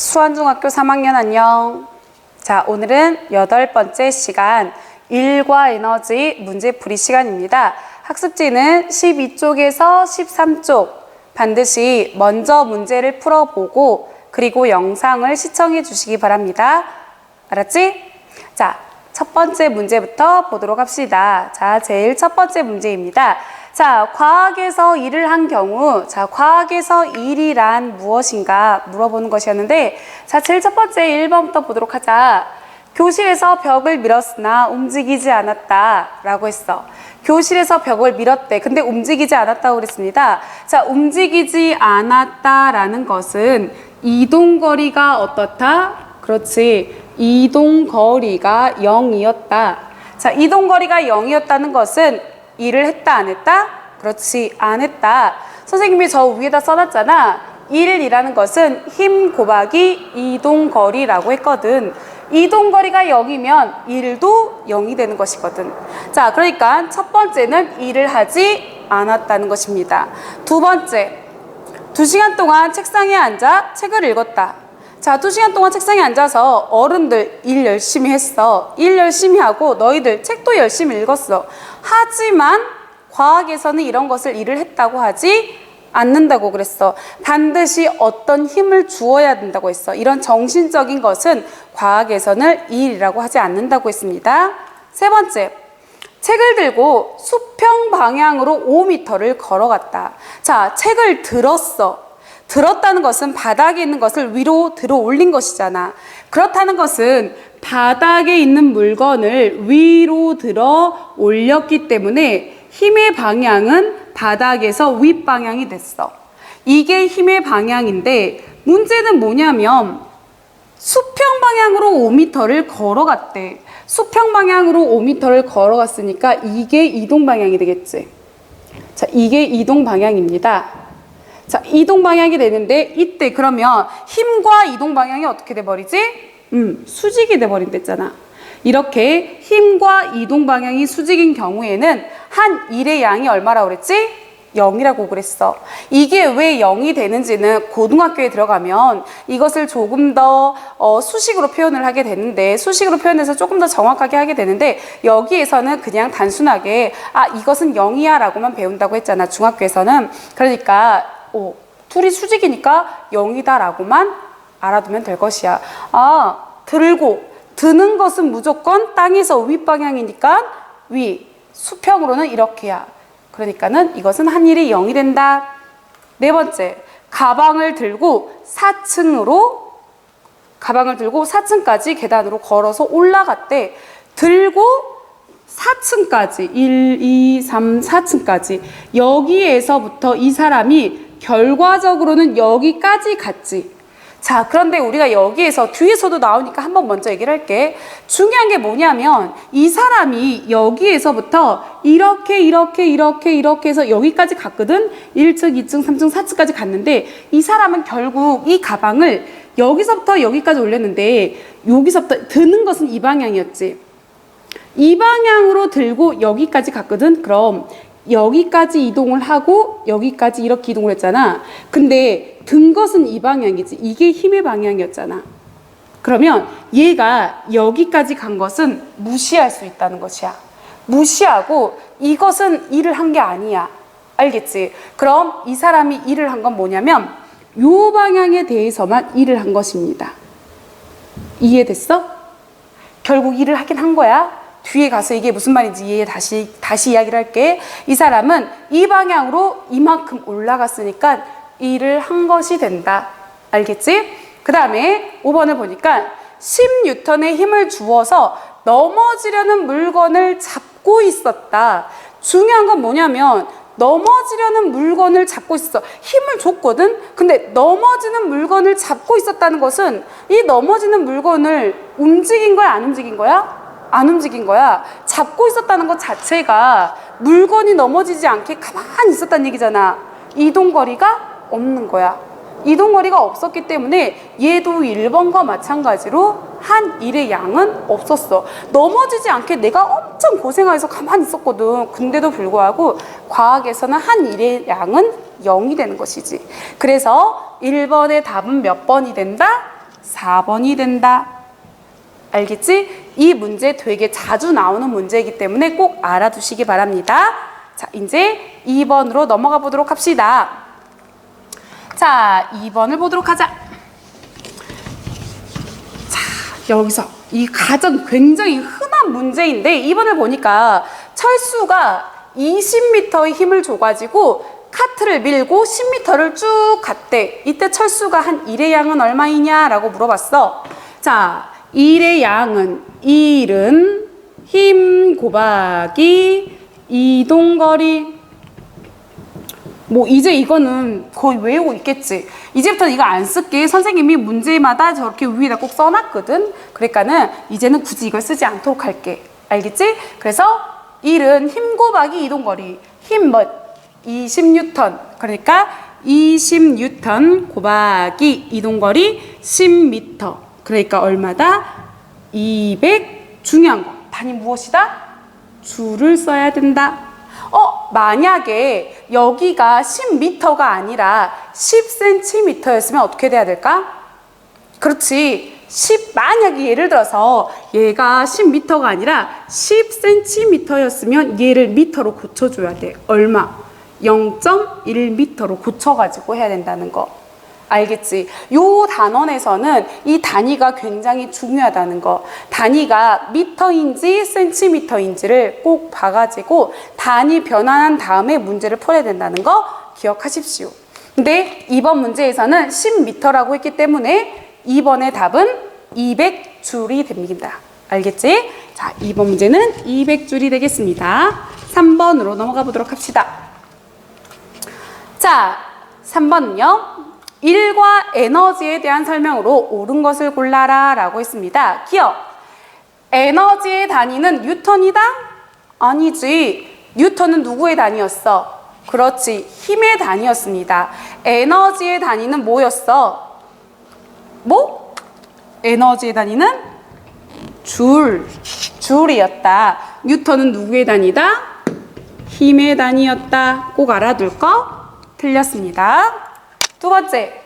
수원중학교 3학년 안녕. 자, 오늘은 여덟 번째 시간 일과 에너지 문제풀이 시간입니다. 학습지는 12쪽에서 13쪽 반드시 먼저 문제를 풀어보고 그리고 영상을 시청해 주시기 바랍니다. 알았지? 자, 첫 번째 문제부터 보도록 합시다. 자, 제일 첫 번째 문제입니다. 자, 과학에서 일을 한 경우, 자, 과학에서 일이란 무엇인가 물어보는 것이었는데, 자, 제일 첫 번째 1번부터 보도록 하자. 교실에서 벽을 밀었으나 움직이지 않았다. 라고 했어. 교실에서 벽을 밀었대. 근데 움직이지 않았다고 그랬습니다. 자, 움직이지 않았다라는 것은 이동거리가 어떻다? 그렇지. 이동거리가 0이었다. 자, 이동거리가 0이었다는 것은 일을 했다, 안 했다? 그렇지, 안 했다. 선생님이 저 위에다 써놨잖아. 일이라는 것은 힘 곱하기 이동 거리라고 했거든. 이동 거리가 0이면 일도 0이 되는 것이거든. 자, 그러니까 첫 번째는 일을 하지 않았다는 것입니다. 두 번째, 두 시간 동안 책상에 앉아 책을 읽었다. 자, 두 시간 동안 책상에 앉아서 어른들 일 열심히 했어. 일 열심히 하고 너희들 책도 열심히 읽었어. 하지만 과학에서는 이런 것을 일을 했다고 하지 않는다고 그랬어. 반드시 어떤 힘을 주어야 된다고 했어. 이런 정신적인 것은 과학에서는 일이라고 하지 않는다고 했습니다. 세 번째. 책을 들고 수평 방향으로 5m를 걸어갔다. 자, 책을 들었어. 들었다는 것은 바닥에 있는 것을 위로 들어 올린 것이잖아. 그렇다는 것은 바닥에 있는 물건을 위로 들어 올렸기 때문에 힘의 방향은 바닥에서 윗방향이 됐어. 이게 힘의 방향인데 문제는 뭐냐면 수평 방향으로 5m를 걸어갔대. 수평 방향으로 5m를 걸어갔으니까 이게 이동 방향이 되겠지. 자, 이게 이동 방향입니다. 자, 이동 방향이 되는데 이때 그러면 힘과 이동 방향이 어떻게 돼 버리지? 음, 수직이 돼 버린댔잖아. 이렇게 힘과 이동 방향이 수직인 경우에는 한 일의 양이 얼마라고 그랬지? 0이라고 그랬어. 이게 왜 0이 되는지는 고등학교에 들어가면 이것을 조금 더 어, 수식으로 표현을 하게 되는데 수식으로 표현해서 조금 더 정확하게 하게 되는데 여기에서는 그냥 단순하게 아 이것은 0이야 라고만 배운다고 했잖아 중학교에서는 그러니까 오, 둘이 수직이니까 0이다 라고만 알아두면 될 것이야 아 들고 드는 것은 무조건 땅에서 윗방향이니까 위 수평으로는 이렇게야 그러니까는 이것은 한 일이 0이 된다. 네 번째, 가방을 들고 4층으로 가방을 들고 4층까지 계단으로 걸어서 올라갔대. 들고 4층까지 1, 2, 3, 4층까지 여기에서부터 이 사람이 결과적으로는 여기까지 갔지. 자, 그런데 우리가 여기에서 뒤에서도 나오니까 한번 먼저 얘기를 할게. 중요한 게 뭐냐면 이 사람이 여기에서부터 이렇게 이렇게 이렇게 이렇게 해서 여기까지 갔거든. 1층, 2층, 3층, 4층까지 갔는데 이 사람은 결국 이 가방을 여기서부터 여기까지 올렸는데 여기서부터 드는 것은 이 방향이었지. 이 방향으로 들고 여기까지 갔거든. 그럼 여기까지 이동을 하고 여기까지 이렇게 이동을 했잖아. 근데 든 것은 이 방향이지. 이게 힘의 방향이었잖아. 그러면 얘가 여기까지 간 것은 무시할 수 있다는 것이야. 무시하고 이것은 일을 한 게 아니야. 알겠지? 그럼 이 사람이 일을 한 건 뭐냐면 요 방향에 대해서만 일을 한 것입니다. 이해됐어? 결국 일을 하긴 한 거야. 뒤에 가서 이게 무슨 말인지 이해 다시 다시 이야기를 할게. 이 사람은 이 방향으로 이만큼 올라갔으니까 일을 한 것이 된다. 알겠지? 그 다음에 5번을 보니까 10뉴턴의 힘을 주어서 넘어지려는 물건을 잡고 있었다. 중요한 건 뭐냐면 넘어지려는 물건을 잡고 있어. 힘을 줬거든? 근데 넘어지는 물건을 잡고 있었다는 것은 이 넘어지는 물건을 움직인 거야? 안 움직인 거야? 안 움직인 거야. 잡고 있었다는 것 자체가 물건이 넘어지지 않게 가만히 있었다는 얘기잖아. 이동거리가 없는 거야. 이동거리가 없었기 때문에 얘도 1번과 마찬가지로 한 일의 양은 없었어. 넘어지지 않게 내가 엄청 고생해서 가만히 있었거든. 근데도 불구하고 과학에서는 한 일의 양은 0이 되는 것이지. 그래서 1번의 답은 몇 번이 된다? 4번이 된다. 알겠지? 이 문제 되게 자주 나오는 문제이기 때문에 꼭 알아두시기 바랍니다. 자, 이제 2번으로 넘어가 보도록 합시다. 자, 2번을 보도록 하자. 자, 여기서 이 가장 굉장히 흔한 문제인데 2번을 보니까 철수가 20m의 힘을 줘가지고 카트를 밀고 10m를 쭉 갔대. 이때 철수가 한 1의 양은 얼마이냐라고 물어봤어. 자, 1의 양은 1은 힘 곱하기 이동거리 뭐 이제 이거는 거의 외우고 있겠지. 이제부터는 이거 안 쓸게. 선생님이 문제마다 저렇게 위에다 꼭 써놨거든. 그러니까는 이제는 굳이 이걸 쓰지 않도록 할게. 알겠지? 그래서 1은 힘 곱하기 이동거리. 힘 뭐? 20뉴턴. 그러니까 20뉴턴 곱하기 이동거리 10m. 그러니까 얼마다? 200. 중요한 거. 단위 무엇이다? 줄을 써야 된다. 어, 만약에 여기가 10m가 아니라 10cm였으면 어떻게 돼야 될까? 그렇지. 10, 만약에 예를 들어서 얘가 10m가 아니라 10cm였으면 얘를 미터로 고쳐줘야 돼. 얼마? 0.1m로 고쳐가지고 해야 된다는 거. 알겠지? 요 단원에서는 이 단위가 굉장히 중요하다는 거. 단위가 미터인지 센티미터인지를 꼭 봐가지고 단위 변환한 다음에 문제를 풀어야 된다는 거 기억하십시오. 근데 이번 문제에서는 10m라고 했기 때문에 2번의 답은 200줄이 됩니다. 알겠지? 자, 2번 문제는 200줄이 되겠습니다. 3번으로 넘어가 보도록 합시다. 자, 3번은요. 일과 에너지에 대한 설명으로 옳은 것을 골라라 라고 했습니다. 기억. 에너지의 단위는 뉴턴이다? 아니지. 뉴턴은 누구의 단위였어? 그렇지. 힘의 단위였습니다. 에너지의 단위는 뭐였어? 뭐? 에너지의 단위는 줄. 줄이었다. 뉴턴은 누구의 단위다? 힘의 단위였다. 꼭 알아둘 거? 틀렸습니다. 두 번째,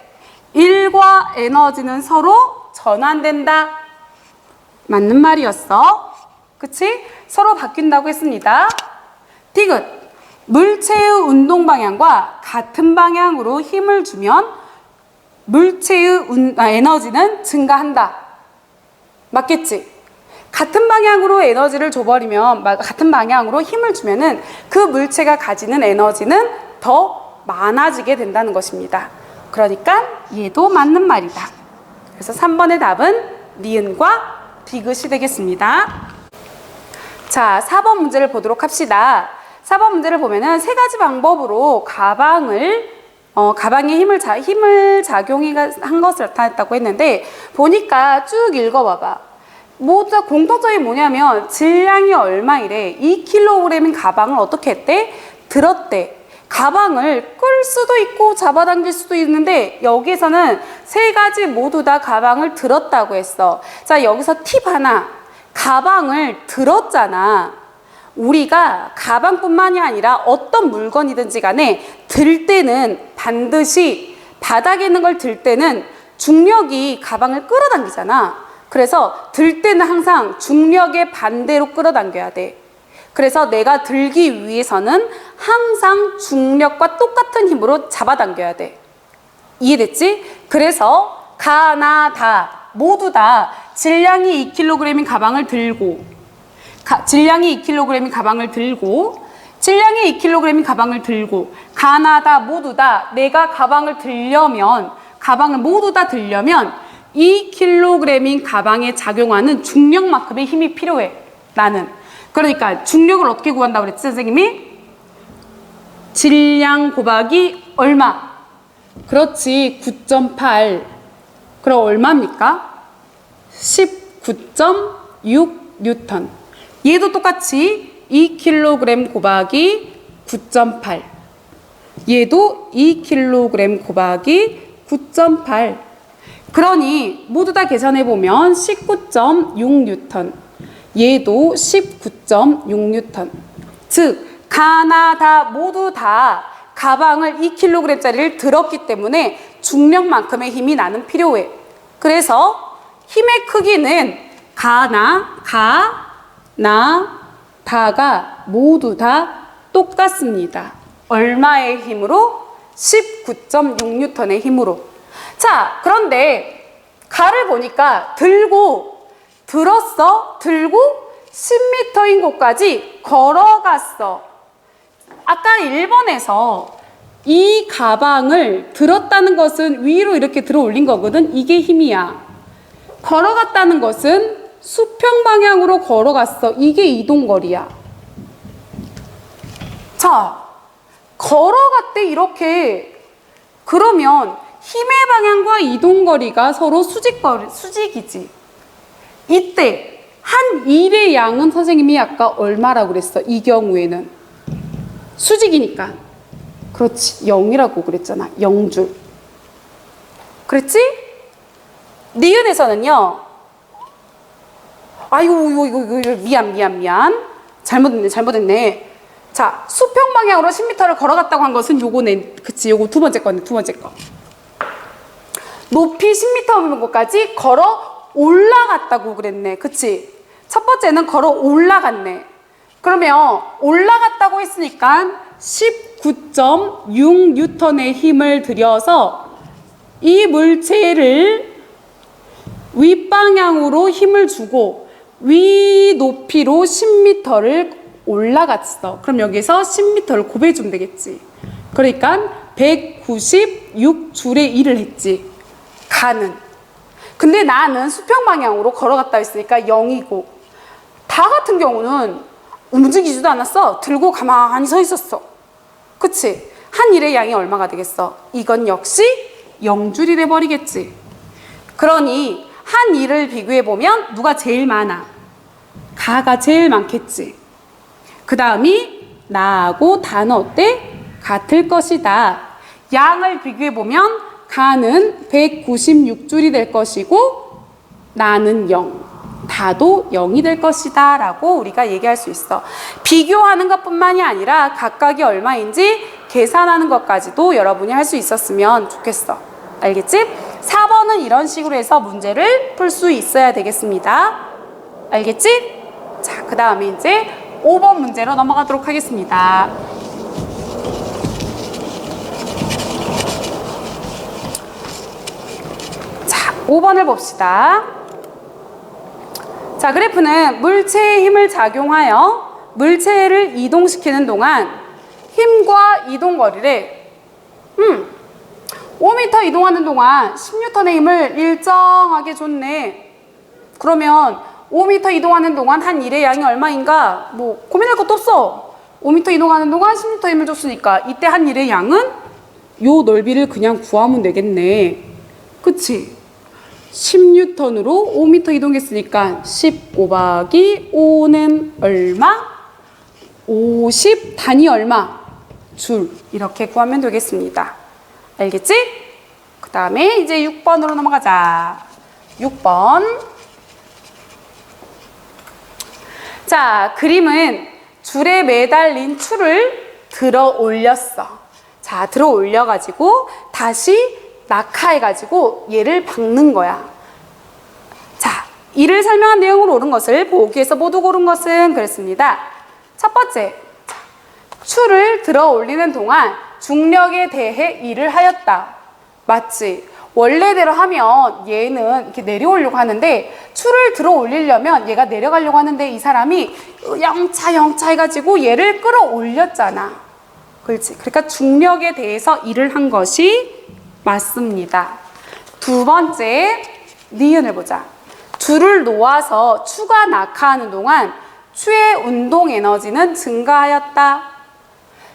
일과 에너지는 서로 전환된다. 맞는 말이었어. 그치? 서로 바뀐다고 했습니다. 디귿. 물체의 운동 방향과 같은 방향으로 힘을 주면 물체의 운- 아, 에너지는 증가한다. 맞겠지? 같은 방향으로 에너지를 줘버리면, 마- 같은 방향으로 힘을 주면은 그 물체가 가지는 에너지는 더 많아지게 된다는 것입니다. 그러니까 얘도 맞는 말이다. 그래서 3번의 답은 니은과 디귿이 되겠습니다. 자, 4번 문제를 보도록 합시다. 4번 문제를 보면은 세 가지 방법으로 가방을 어, 가방에 힘을 자, 힘을 작용한 것을 나타냈다고 했는데 보니까 쭉 읽어봐봐. 모두 다 공통점이 뭐냐면 질량이 얼마이래. 2kg인 가방을 어떻게 했대? 들었대. 가방을 끌 수도 있고 잡아당길 수도 있는데 여기서는 세 가지 모두 다 가방을 들었다고 했어. 자, 여기서 팁 하나. 가방을 들었잖아. 우리가 가방뿐만이 아니라 어떤 물건이든지 간에 들 때는 반드시 바닥에 있는 걸 들 때는 중력이 가방을 끌어당기잖아. 그래서 들 때는 항상 중력의 반대로 끌어당겨야 돼. 그래서 내가 들기 위해서는 항상 중력과 똑같은 힘으로 잡아당겨야 돼. 이해됐지? 그래서 가나 다 모두 다 질량이 2kg인 가방을 들고 가- 질량이 2kg인 가방을 들고 질량이 2kg인 가방을 들고 가나 다 모두 다 내가 가방을 들려면 가방을 모두 다 들려면 2kg인 가방에 작용하는 중력만큼의 힘이 필요해 나는 그러니까 중력을 어떻게 구한다고 그랬지 선생님이 질량 곱하기 얼마 그렇지 9.8 그럼 얼마입니까? 19.6 뉴턴. 얘도 똑같이 2kg 곱하기 9.8. 얘도 2kg 곱하기 9.8. 그러니 모두 다 계산해 보면 19.6 뉴턴. 얘도 19.6 뉴턴. 즉 가나다 모두 다 가방을 2kg짜리를 들었기 때문에 중력만큼의 힘이 나는 필요해. 그래서 힘의 크기는 가나, 가, 나, 다가 모두 다 똑같습니다. 얼마의 힘으로? 19.6N의 힘으로. 자, 그런데 가를 보니까 들고, 들었어, 들고 10m인 곳까지 걸어갔어. 아까 1번에서 이 가방을 들었다는 것은 위로 이렇게 들어 올린 거거든. 이게 힘이야. 걸어갔다는 것은 수평 방향으로 걸어갔어. 이게 이동거리야. 자, 걸어갔대 이렇게. 그러면 힘의 방향과 이동거리가 서로 수직거리, 수직이지. 이때 한 일의 양은 선생님이 아까 얼마라고 그랬어? 이 경우에는 수직이니까. 그렇지. 0이라고 그랬잖아. 0줄. 그랬지? 니은에서는요. 아이고, 이거, 이거, 이거, 미안, 미안, 미안. 잘못했네, 잘못했네. 자, 수평 방향으로 10m를 걸어갔다고 한 것은 요거네. 그치, 요거 두 번째 거네, 두 번째 거. 높이 10m인 곳까지 걸어 올라갔다고 그랬네. 그치? 첫 번째는 걸어 올라갔네. 그러면 올라갔다고 했으니까 19.6N의 힘을 들여서 이 물체를 윗방향으로 힘을 주고 위 높이로 10m를 올라갔어. 그럼 여기서 10m를 곱해주면 되겠지. 그러니까 196줄의 일을 했지. 가는. 근데 나는 수평 방향으로 걸어갔다 했으니까 0이고 다 같은 경우는 움직이지도 않았어. 들고 가만히 서 있었어. 그치? 한 일의 양이 얼마가 되겠어? 이건 역시 0줄이 돼버리겠지. 그러니 한 일을 비교해 보면 누가 제일 많아? 가가 제일 많겠지. 그 다음이 나하고 단어 어때? 같을 것이다. 양을 비교해 보면 가는 196줄이 될 것이고 나는 0. 다도 0이 될 것이다 라고 우리가 얘기할 수 있어. 비교하는 것 뿐만이 아니라 각각이 얼마인지 계산하는 것까지도 여러분이 할 수 있었으면 좋겠어. 알겠지? 4번은 이런 식으로 해서 문제를 풀 수 있어야 되겠습니다. 알겠지? 자, 그 다음에 이제 5번 문제로 넘어가도록 하겠습니다. 자, 5번을 봅시다. 자, 그래프는 물체의 힘을 작용하여 물체를 이동시키는 동안 힘과 이동 거리를 음, 5m 이동하는 동안 10N의 힘을 일정하게 줬네. 그러면 5m 이동하는 동안 한 일의 양이 얼마인가? 뭐 고민할 것도 없어. 5m 이동하는 동안 10m 힘을 줬으니까 이때 한 일의 양은 요 넓이를 그냥 구하면 되겠네. 그치? 10뉴턴으로 5m 이동했으니까 10 곱하기 5는 얼마? 50 단위 얼마? 줄 이렇게 구하면 되겠습니다. 알겠지? 그 다음에 이제 6번으로 넘어가자. 6번. 자, 그림은 줄에 매달린 추를 들어 올렸어. 자, 들어 올려가지고 다시 낙하해가지고 얘를 박는 거야. 자, 이를 설명한 내용으로 옳은 것을 보기에서 모두 고른 것은 그랬습니다. 첫 번째, 자, 추를 들어 올리는 동안 중력에 대해 일을 하였다. 맞지? 원래대로 하면 얘는 이렇게 내려오려고 하는데 추를 들어 올리려면 얘가 내려가려고 하는데 이 사람이 영차 영차 해가지고 얘를 끌어올렸잖아. 그렇지? 그러니까 중력에 대해서 일을 한 것이 맞습니다. 두 번째, 니은을 보자. 줄을 놓아서 추가 낙하하는 동안 추의 운동 에너지는 증가하였다.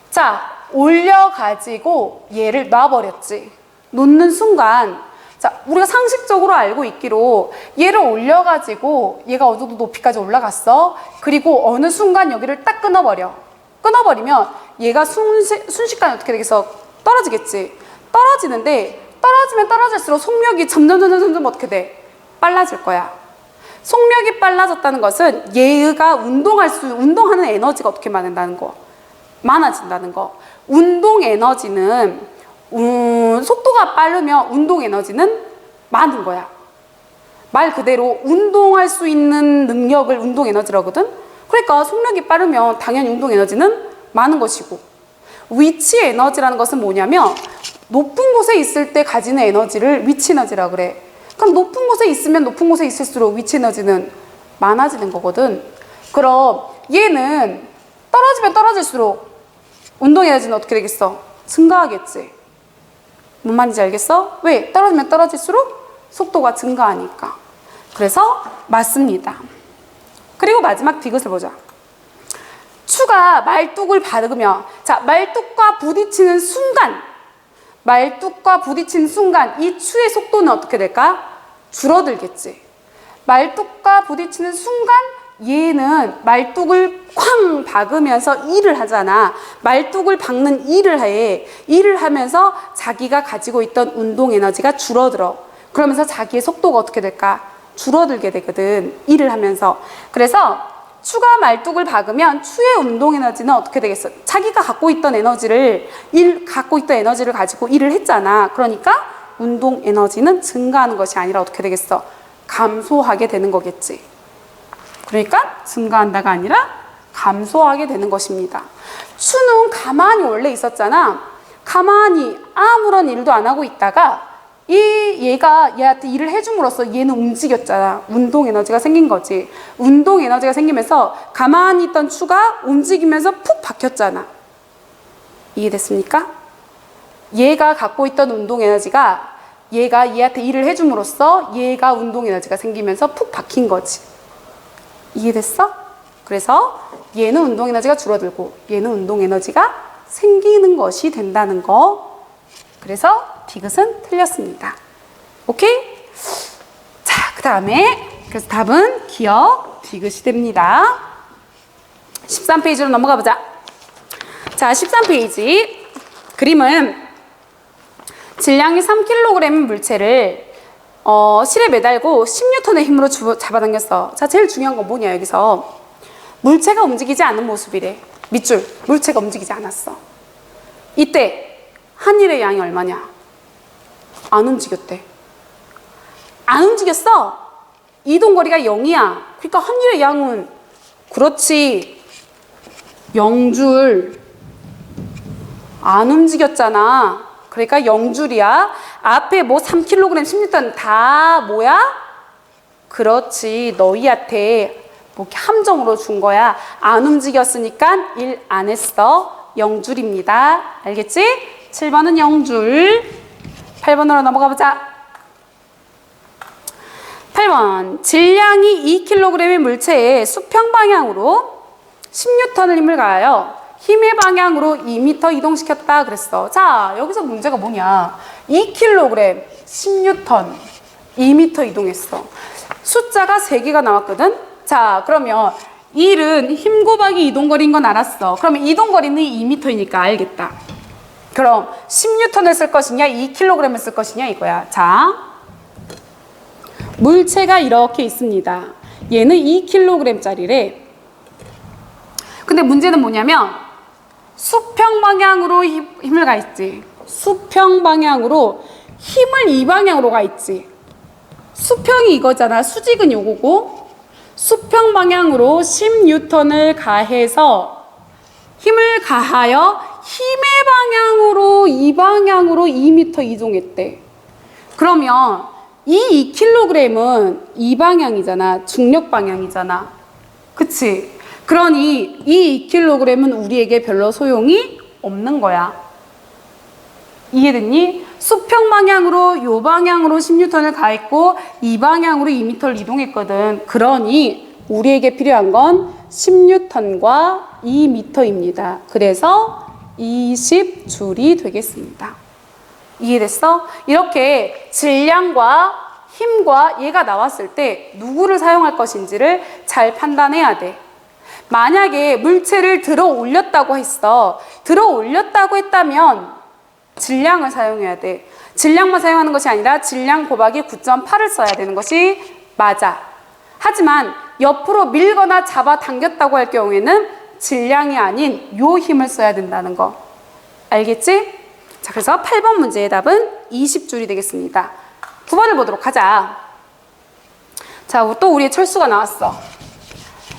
자, 올려가지고 얘를 놔버렸지. 놓는 순간, 자, 우리가 상식적으로 알고 있기로 얘를 올려가지고 얘가 어느 정도 높이까지 올라갔어. 그리고 어느 순간 여기를 딱 끊어버려. 끊어버리면 얘가 순시, 순식간에 어떻게 되겠어? 떨어지겠지. 떨어지는데 떨어지면 떨어질수록 속력이 점점 점점 점점 어떻게 돼? 빨라질 거야. 속력이 빨라졌다는 것은 얘가 운동할 수 운동하는 에너지가 어떻게 많아진다는 거. 많아진다는 거. 운동 에너지는 음, 속도가 빠르면 운동 에너지는 많은 거야. 말 그대로 운동할 수 있는 능력을 운동 에너지라거든. 그러니까 속력이 빠르면 당연히 운동 에너지는 많은 것이고 위치 에너지라는 것은 뭐냐면 높은 곳에 있을 때 가지는 에너지를 위치 에너지라 그래. 그럼 높은 곳에 있으면 높은 곳에 있을수록 위치 에너지는 많아지는 거거든. 그럼 얘는 떨어지면 떨어질수록 운동 에너지는 어떻게 되겠어? 증가하겠지. 뭔 말인지 알겠어? 왜? 떨어지면 떨어질수록 속도가 증가하니까. 그래서 맞습니다. 그리고 마지막 디귿을 보자. 추가 말뚝을 받으며 자 말뚝과 부딪히는 순간 말뚝과 부딪히는 순간 이 추의 속도는 어떻게 될까? 줄어들겠지. 말뚝과 부딪히는 순간 얘는 말뚝을 쾅 박으면서 일을 하잖아. 말뚝을 박는 일을 해. 일을 하면서 자기가 가지고 있던 운동 에너지가 줄어들어. 그러면서 자기의 속도가 어떻게 될까? 줄어들게 되거든. 일을 하면서. 그래서 추가 말뚝을 박으면 추의 운동 에너지는 어떻게 되겠어? 자기가 갖고 있던 에너지를 일 갖고 있던 에너지를 가지고 일을 했잖아. 그러니까 운동 에너지는 증가하는 것이 아니라 어떻게 되겠어? 감소하게 되는 거겠지. 그러니까 증가한다가 아니라 감소하게 되는 것입니다. 추는 가만히 원래 있었잖아. 가만히 아무런 일도 안 하고 있다가 이 얘가 얘한테 일을 해줌으로써 얘는 움직였잖아. 운동 에너지가 생긴 거지. 운동 에너지가 생기면서 가만히 있던 추가 움직이면서 푹 박혔잖아. 이해됐습니까? 얘가 갖고 있던 운동 에너지가 얘가 얘한테 일을 해줌으로써 얘가 운동 에너지가 생기면서 푹 박힌 거지. 이해됐어? 그래서 얘는 운동 에너지가 줄어들고 얘는 운동 에너지가 생기는 것이 된다는 거. 그래서 디귿은 틀렸습니다. 오케이? 자, 그 다음에 그래서 답은 기억 디귿이 됩니다. 13페이지로 넘어가 보자. 자, 13페이지 그림은 질량이 3kg인 물체를 어, 실에 매달고 10N의 힘으로 주- 잡아당겼어. 자, 제일 중요한 건 뭐냐, 여기서. 물체가 움직이지 않는 모습이래. 밑줄. 물체가 움직이지 않았어. 이때, 한 일의 양이 얼마냐? 안 움직였대. 안 움직였어. 이동 거리가 0이야. 그러니까 한일의 양은, 그렇지. 0줄. 안 움직였잖아. 그러니까 0줄이야. 앞에 뭐 3kg, 16톤 다 뭐야? 그렇지. 너희한테 뭐 함정으로 준 거야. 안 움직였으니까 일 안 했어. 0줄입니다. 알겠지? 7번은 0줄. 8번으로 넘어가 보자. 8번. 질량이 2kg의 물체에 수평 방향으로 10N을 힘을 가하여 힘의 방향으로 2m 이동시켰다 그랬어. 자, 여기서 문제가 뭐냐? 2kg, 10N, 2m 이동했어. 숫자가 3개가 나왔거든? 자, 그러면 1은 힘 곱하기 이동거리인 건 알았어. 그러면 이동거리는 2m이니까 알겠다. 그럼 10N을 쓸 것이냐, 2kg을 쓸 것이냐 이거야. 자, 물체가 이렇게 있습니다. 얘는 2kg짜리래. 근데 문제는 뭐냐면 수평 방향으로 힘- 힘을 가 있지. 수평 방향으로 힘을 이 방향으로 가 있지. 수평이 이거잖아. 수직은 요거고 수평 방향으로 10N을 가해서 힘을 가하여 힘의 방향으로 이 방향으로 2m 이동했대. 그러면 이 2kg은 이 방향이잖아. 중력 방향이잖아. 그치? 그러니 이 2kg은 우리에게 별로 소용이 없는 거야. 이해됐니? 수평 방향으로 요 방향으로 10N을 가했고 이 방향으로 2m를 이동했거든. 그러니 우리에게 필요한 건 10N과 2m입니다. 그래서 20줄이 되겠습니다. 이해됐어? 이렇게 질량과 힘과 얘가 나왔을 때 누구를 사용할 것인지를 잘 판단해야 돼. 만약에 물체를 들어 올렸다고 했어. 들어 올렸다고 했다면 질량을 사용해야 돼. 질량만 사용하는 것이 아니라 질량 곱하기 9.8을 써야 되는 것이 맞아. 하지만 옆으로 밀거나 잡아 당겼다고 할 경우에는 질량이 아닌 요 힘을 써야 된다는 거. 알겠지? 자, 그래서 8번 문제의 답은 20줄이 되겠습니다. 9번을 보도록 하자. 자, 또 우리의 철수가 나왔어.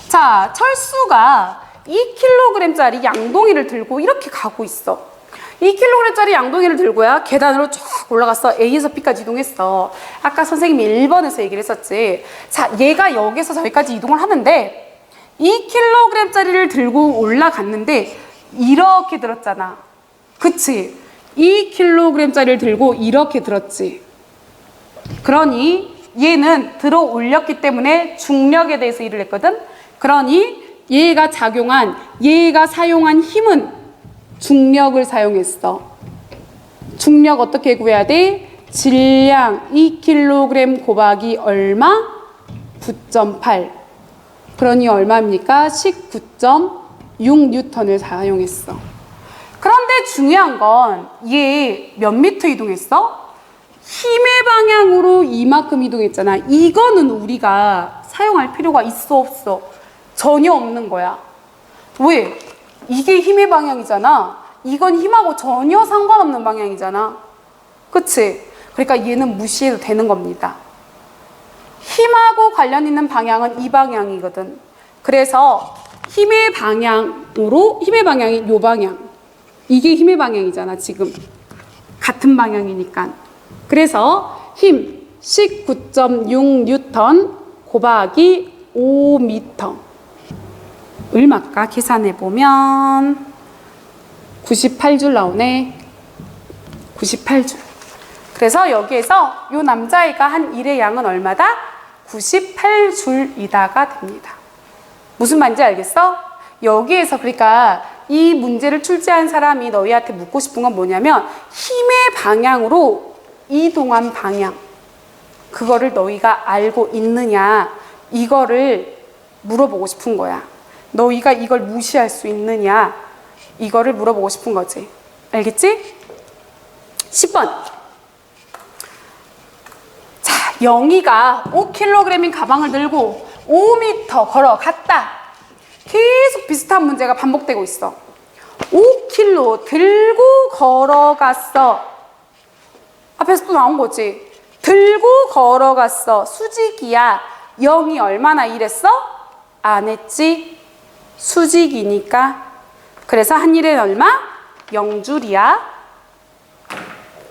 자, 철수가 2kg짜리 양동이를 들고 이렇게 가고 있어. 2kg짜리 양동이를 들고야 계단으로 쫙 올라갔어. A에서 B까지 이동했어. 아까 선생님이 1번에서 얘기를 했었지. 자, 얘가 여기서 저기까지 이동을 하는데 2kg짜리를 들고 올라갔는데 이렇게 들었잖아. 그치? 2kg짜리를 들고 이렇게 들었지. 그러니 얘는 들어 올렸기 때문에 중력에 대해서 일을 했거든. 그러니 얘가 작용한 얘가 사용한 힘은 중력을 사용했어. 중력 어떻게 구해야 돼? 질량 2kg 곱하기 얼마? 9.8. 그러니 얼마입니까? 19.6 뉴턴을 사용했어. 그런데 중요한 건 얘 몇 미터 이동했어? 힘의 방향으로 이만큼 이동했잖아. 이거는 우리가 사용할 필요가 있어 없어? 전혀 없는 거야. 왜? 이게 힘의 방향이잖아. 이건 힘하고 전혀 상관없는 방향이잖아. 그치? 그러니까 얘는 무시해도 되는 겁니다. 힘하고 관련 있는 방향은 이 방향이거든. 그래서 힘의 방향으로, 힘의 방향이 요 방향. 이게 힘의 방향이잖아, 지금. 같은 방향이니까. 그래서 힘 19.6 뉴턴 곱하기 5미터. 얼마까? 계산해 보면 98줄 나오네. 98줄. 그래서 여기에서 이 남자애가 한 일의 양은 얼마다? 98줄이다가 됩니다. 무슨 말인지 알겠어? 여기에서 그러니까 이 문제를 출제한 사람이 너희한테 묻고 싶은 건 뭐냐면 힘의 방향으로 이동한 방향. 그거를 너희가 알고 있느냐. 이거를 물어보고 싶은 거야. 너희가 이걸 무시할 수 있느냐. 이거를 물어보고 싶은 거지. 알겠지? 10번. 자, 영희가 5kg인 가방을 들고 5m 걸어갔다. 계속 비슷한 문제가 반복되고 있어. 5kg 들고 걸어갔어. 앞에서 또 나온 거지. 들고 걸어갔어. 수직이야. 0이 얼마나 일했어? 안 했지. 수직이니까. 그래서 한 일은 얼마? 0줄이야.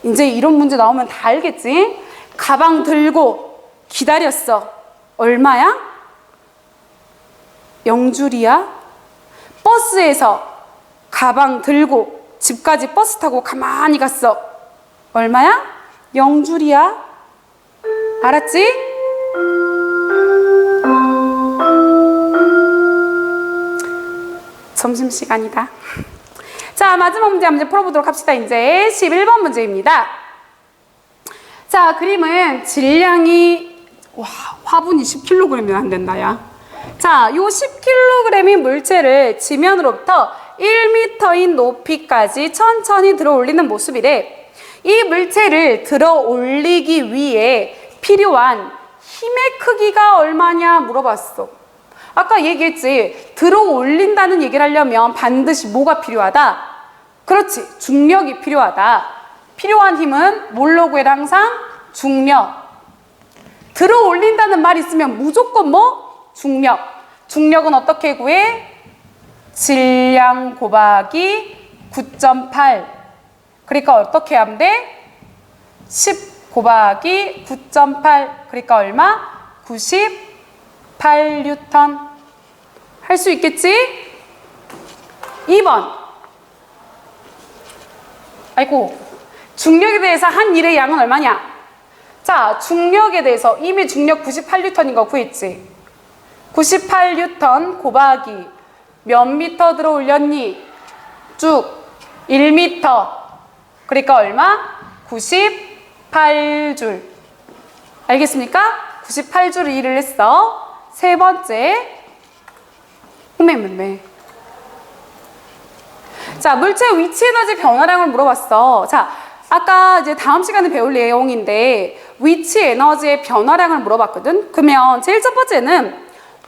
이제 이런 문제 나오면 다 알겠지? 가방 들고 기다렸어. 얼마야? 0줄이야. 버스에서 가방 들고 집까지 버스 타고 가만히 갔어. 얼마야? 0줄이야. 알았지? 점심시간이다. 자, 마지막 문제 한번 풀어보도록 합시다. 이제 11번 문제입니다. 자, 그림은 질량이, 와, 화분이 10kg이면 안 된다, 야. 자, 요 10kg인 물체를 지면으로부터 1m인 높이까지 천천히 들어 올리는 모습이래. 이 물체를 들어 올리기 위해 필요한 힘의 크기가 얼마냐 물어봤어. 아까 얘기했지. 들어 올린다는 얘기를 하려면 반드시 뭐가 필요하다? 그렇지. 중력이 필요하다. 필요한 힘은 항상? 중력. 들어 올린다는 말이 있으면 무조건 뭐? 중력. 중력은 어떻게 구해? 질량 곱하기 9.8. 그러니까 어떻게 하면 돼? 10 곱하기 9.8. 그러니까 얼마? 98뉴턴. 할 수 있겠지? 2번. 아이고. 중력에 대해서 한 일의 양은 얼마냐? 자, 중력에 대해서 이미 중력 98뉴턴인 거 구했지? 98뉴턴 곱하기 몇 미터 들어 올렸니? 쭉 1미터. 그러니까 얼마? 98줄. 알겠습니까? 98줄을 일을 했어. 세 번째. 흥매매매. 자, 물체 위치 에너지 변화량을 물어봤어. 자, 아까 이제 다음 시간에 배울 내용인데 위치 에너지의 변화량을 물어봤거든. 그러면 제일 첫 번째는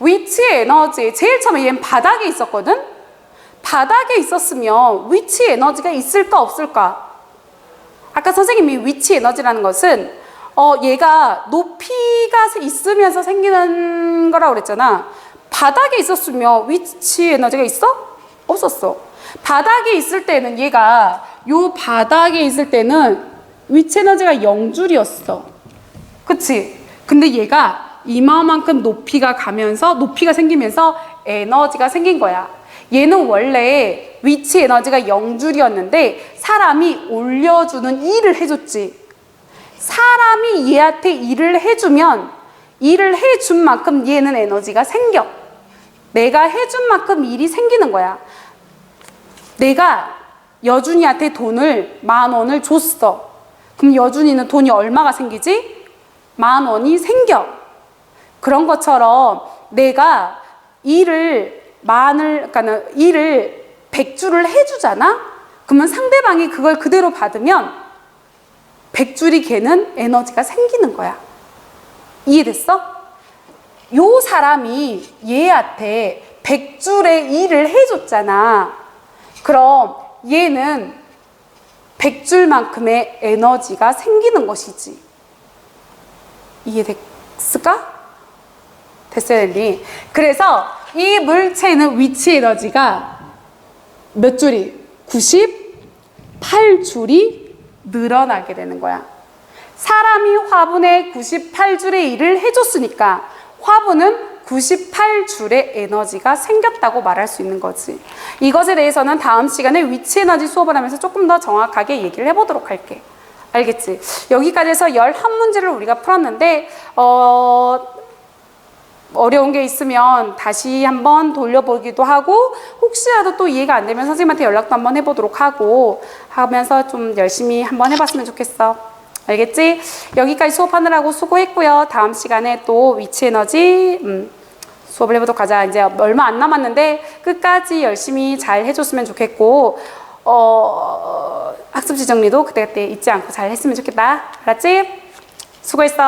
위치 에너지 제일 처음에 얘는 바닥에 있었거든. 바닥에 있었으면 위치 에너지가 있을까 없을까? 아까 선생님이 위치 에너지라는 것은 어 얘가 높이가 있으면서 생기는 거라고 그랬잖아. 바닥에 있었으면 위치 에너지가 있어? 없었어. 바닥에 있을 때는 얘가 요 바닥에 있을 때는 위치 에너지가 0줄이었어. 그치? 근데 얘가 이마만큼 높이가 가면서 높이가 생기면서 에너지가 생긴 거야. 얘는 원래 위치 에너지가 0줄이었는데 사람이 올려주는 일을 해줬지. 사람이 얘한테 일을 해주면 일을 해준 만큼 얘는 에너지가 생겨. 내가 해준 만큼 일이 생기는 거야. 내가 여준이한테 돈을 만 원을 줬어. 그럼 여준이는 돈이 얼마가 생기지? 만 원이 생겨. 그런 것처럼 내가 일을 만을, 그러니까 일을 백주를 해주잖아? 그러면 상대방이 그걸 그대로 받으면 백줄이 걔는 에너지가 생기는 거야. 이해됐어? 요 사람이 얘한테 백줄의 일을 해줬잖아. 그럼 얘는 백줄만큼의 에너지가 생기는 것이지. 이해됐을까? 됐어요, 엘리. 그래서 이 물체는 위치 에너지가 몇 줄이? 98줄이 늘어나게 되는 거야. 사람이 화분에 98줄의 일을 해줬으니까 화분은 98줄의 에너지가 생겼다고 말할 수 있는 거지. 이것에 대해서는 다음 시간에 위치 에너지 수업을 하면서 조금 더 정확하게 얘기를 해보도록 할게. 알겠지? 여기까지 해서 11문제를 우리가 풀었는데, 어, 어려운 게 있으면 다시 한번 돌려보기도 하고 혹시라도 또 이해가 안 되면 선생님한테 연락도 한번 해보도록 하고 하면서 좀 열심히 한번 해봤으면 좋겠어. 알겠지? 여기까지 수업하느라고 수고했고요. 다음 시간에 또 위치 에너지 음, 수업을 해보도록 하자. 이제 얼마 안 남았는데 끝까지 열심히 잘 해줬으면 좋겠고 어, 학습지 정리도 그때그때 잊지 않고 잘 했으면 좋겠다. 알았지? 수고했어.